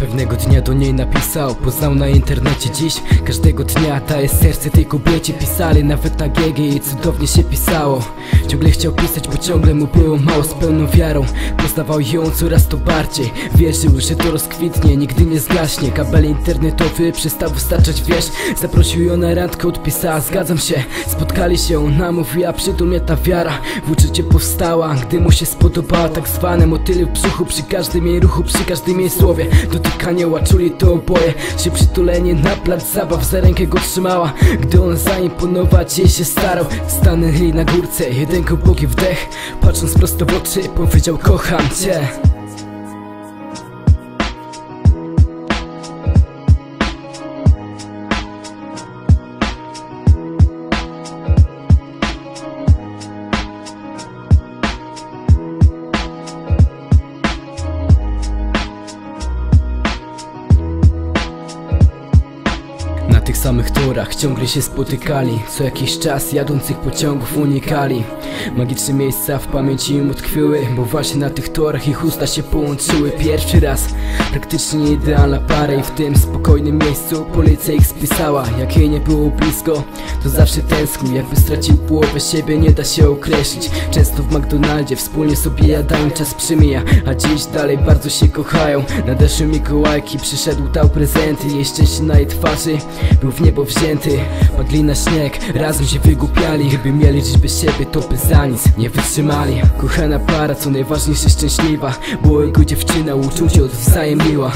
Pewnego dnia do niej napisał Poznał na internecie dziś. Każdego dnia daje serce tej kobiecie. Pisali nawet na GG i cudownie się pisało. Ciągle chciał pisać, bo ciągle mu było mało z pełną wiarą. Poznawał ją coraz to bardziej. Wierzył, że to rozkwitnie, nigdy nie zgaśnie. Kabel internetowy przestał wystarczać, wiesz. Zaprosił ją na randkę, odpisała, zgadzam się. Spotkali się, ona mówiła, przytul mnie ta wiara. W uczucie powstała, gdy mu się spodobała Tak zwane motyly w brzuchu, przy każdym jej ruchu, przy każdym jej słowie Dotykanie łaczuli to oboje. Się przytulenie na plac zabaw, za rękę go trzymała. Gdy on zaimponować jej się starał Stanęli na górce, jeden głęboki wdech Patrząc prosto w oczy, powiedział kocham cię samych torach ciągle się spotykali. Co jakiś czas jadących pociągów unikali. Magiczne miejsca w pamięci im utkwiły Bo właśnie na tych torach ich usta się połączyły. Pierwszy raz praktycznie idealna para I w tym spokojnym miejscu policja ich spisała. Jak jej nie było blisko to zawsze tęsknił. Jakby stracił połowę siebie nie da się określić. Często w McDonaldzie wspólnie sobie jadają czas przymija A dziś dalej bardzo się kochają. Nadeszły Mikołajki przyszedł dał prezenty Jej szczęście na jej twarzy w niebo wzięty. Padli na śnieg, razem się wygłupiali. Gdyby mieli bez siebie, to by za nic nie wytrzymali. Kochana para, co najważniejsze szczęśliwa. Bo jego dziewczyna uczucie odwzajemniła